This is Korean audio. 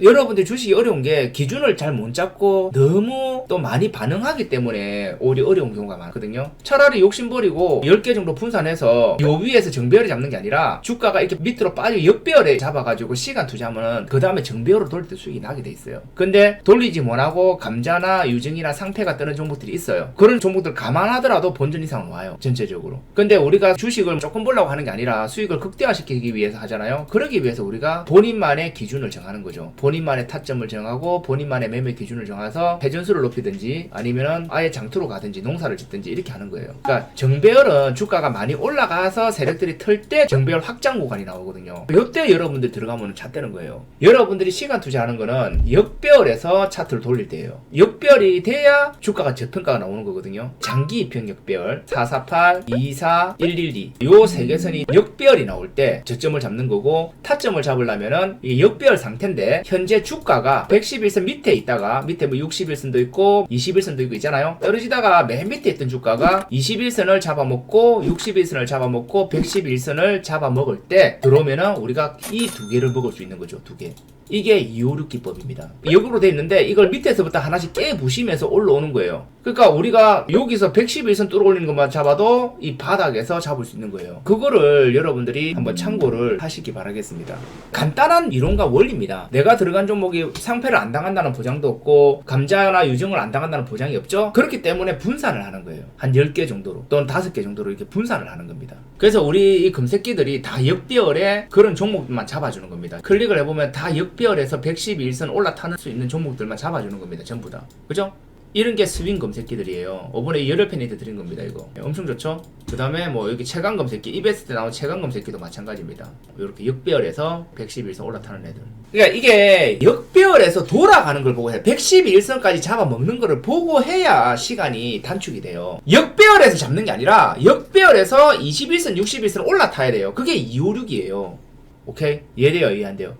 여러분들 주식이 어려운 게 기준을 잘 못 잡고 너무 또 많이 반응하기 때문에 오히려 어려운 경우가 많거든요. 차라리 욕심 버리고 10개 정도 분산해서 요 위에서 정배열을 잡는 게 아니라 주가가 이렇게 밑으로 빠지고 역배열에 잡아가지고 시간 투자하면 그 다음에 정배열로 돌릴 때 수익이 나게 돼 있어요. 근데 돌리지 못하고 감자나 유증이나 상태가 뜨는 종목들이 있어요. 그런 종목들 감안하더라도 본전 이상은 와요. 전체적으로. 근데 우리가 주식을 조금 보려고 하는 게 아니라 수익을 극대화시키기 위해서 하잖아요. 그러기 위해서 우리가 본인만의 기준을 정하는 거죠. 본인만의 타점을 정하고 본인만의 매매 기준을 정해서 회전수를 높이든지 아니면은 아예 장투로 가든지 농사를 짓든지 이렇게 하는 거예요. 그러니까 정배열은 주가가 많이 올라가서 세력들이 털 때 정배열 확장 구간이 나오거든요. 이때 여러분들 들어가면 잣되는 거예요. 여러분들이 시간 투자하는 거는 역배열에서 차트를 돌릴 때예요. 역배열이 돼야 주가가 저평가가 나오는 거거든요. 장기 입형 역배열 448, 24, 112 요 세 개선이 역배열이 나올 때 저점을 잡는 거고 타점을 잡으려면은 이 역배열 상태인데 현재 주가가 111선 밑에 있다가 밑에 뭐 61선도 있고 21선도 있고 있잖아요. 떨어지다가 맨 밑에 있던 주가가 21선을 잡아먹고 61선을 잡아먹고 111선을 잡아먹을 때 들어오면은 우리가 이 두 개를 먹을 수 있는 거죠. 두 개. 이게 256 기법입니다. 역으로 돼 있는데 이걸 밑에서부터 하나씩 깨부시면서 올라오는 거예요. 그러니까 우리가 여기서 111선 뚫어 올리는 것만 잡아도 이 바닥에서 잡을 수 있는 거예요. 그거를 여러분들이 한번 참고를 하시기 바라겠습니다. 간단한 이론과 원리입니다. 내가 들어간 종목이 상패를 안 당한다는 보장도 없고 감자나 유정을 안 당한다는 보장이 없죠. 그렇기 때문에 분산을 하는 거예요. 한 10개 정도로 또는 5개 정도로 이렇게 분산을 하는 겁니다. 그래서 우리 이 금색기들이 다 역배열의 그런 종목만 잡아주는 겁니다. 클릭을 해보면 다 역배열에서 111선 올라타는 수 있는 종목들만 잡아주는 겁니다. 전부 다. 그죠? 이런 게 스윙 검색기들이에요. 이번에 여러 편이드 드린 겁니다, 이거. 네, 엄청 좋죠? 그 다음에 뭐 여기 체감 검색기, 이베스트 때 나온 체감 검색기도 마찬가지입니다. 이렇게 역배열에서 111선 올라타는 애들. 그러니까 이게 역배열에서 돌아가는 걸 보고 해야 111선까지 잡아먹는 거를 보고 해야 시간이 단축이 돼요. 역배열에서 잡는 게 아니라 역배열에서 21선, 61선 올라타야 돼요. 그게 256이에요. 오케이? 이해돼요? 이해 안 돼요?